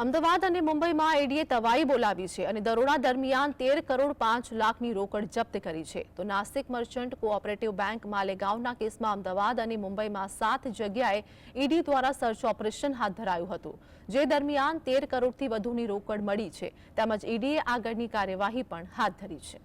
અમદાવાદ અને મુંબઈમાં ઈડીએ તવાઈ બોલાવી છે અને દરોડા દરમિયાન તેર કરોડ પાંચ લાખની રોકડ જપ્ત કરી છે. તો નાસિક મર્ચન્ટ કોઓપરેટિવ બેંક માલેગાંવના કેસમાં અમદાવાદ અને મુંબઈમાં સાત જગ્યાએ ઈડી દ્વારા સર્ચ ઓપરેશન હાથ ધરાયું હતું, જે દરમિયાન તેર કરોડથી વધુની રોકડ મળી છે. તેમજ ઈડીએ આગળની કાર્યવાહી પણ હાથ ધરી છે.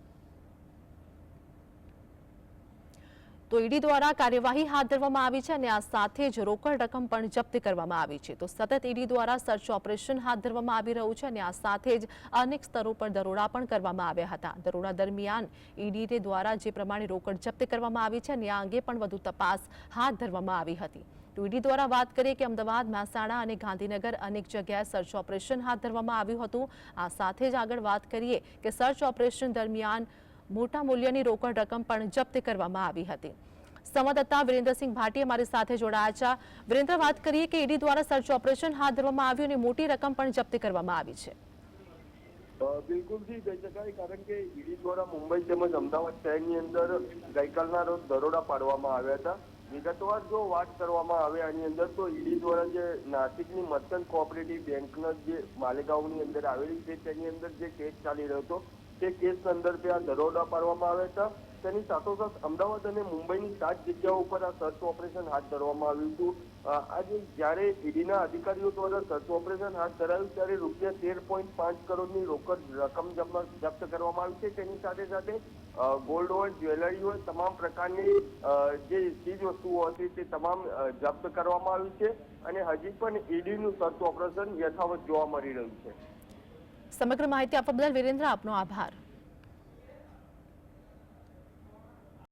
તો ઈડી દ્વારા કાર્યવાહી હાથ ધરવામાં આવી છે અને આ સાથે જ રોકડ રકમ પણ જપ્ત કરવામાં આવી છે. તો સતત ઈડી દ્વારા સર્ચ ઓપરેશન હાથ ધરવામાં આવી રહ્યું છે અને આ સાથે જ અનેક સ્તરો પર દરોડા પણ કરવામાં આવ્યા હતા. દરોડા દરમિયાન ઈડી દ્વારા જે પ્રમાણે રોકડ જપ્ત કરવામાં આવી છે અને આ અંગે પણ વધુ તપાસ હાથ ધરવામાં આવી હતી. તો ઈડી દ્વારા વાત કરીએ કે અમદાવાદ, મહેસાણા અને ગાંધીનગર અનેક જગ્યાએ સર્ચ ઓપરેશન હાથ ધરવામાં આવ્યું હતું. આ સાથે જ આગળ વાત કરીએ કે સર્ચ ઓપરેશન દરમિયાન મોટા મૂલ્યની રોકડ રકમ પણ જપ્ત કરવામાં આવી હતી. સંવાદદાતા વિરેન્દ્રસિંહ ભાટી અમારી સાથે જોડાયા છે. વિરેન્દ્ર, વાત કરીએ કે ઈડી દ્વારા સર્ચ ઓપરેશન હાથ ધરવામાં આવ્યું અને મોટી રકમ પણ જપ્ત કરવામાં આવી છે. બિલકુલથી કહી શકાય. કારણ કે ઈડી દ્વારા મુંબઈ તેમજ અમદાવાદ શહેરની અંદર ગઈકાલના રોજ દરોડા પાડવામાં આવ્યા હતા. વિગતવાર જો વાત કરવામાં આવે આની અંદર, તો ઈડી દ્વારા જે નાસિકની મર્ચન્ટ કોઓપરેટિવ બેંકના જે માલેગાંવની અંદર આવેલી છે, તેની અંદર જે કેસ ચાલી રહ્યો હતો તે કેસ સંદર્ભે આ દરોડા પાડવામાં આવ્યા હતા તેની સાથોસાથ અમદાવાદ અને મુંબઈની સાત જગ્યાઓ ઉપર આ સર્ચ ઓપરેશન હાથ ધરવામાં આવ્યું હતું. આજે જ્યારે ઈડીના અધિકારીઓ દ્વારા સર્ચ ઓપરેશન હાથ ધરાયું ત્યારે રૂપિયા તેર પોઈન્ટ પાંચ કરોડની રોકડ રકમ જપ્ત કરવામાં આવી છે. તેની સાથે સાથે ગોલ્ડ હોય જ્વેલરી હોય, તમામ પ્રકારની જે ચીજ વસ્તુઓ હતી તે તમામ જપ્ત કરવામાં આવી છે. અને હજી પણ ઈડીનું સર્ચ ઓપરેશન યથાવત જોવા મળી રહ્યું છે. સમગ્ર માહિતી આપવા બદલ વિરેન્દ્ર આપનો આભાર.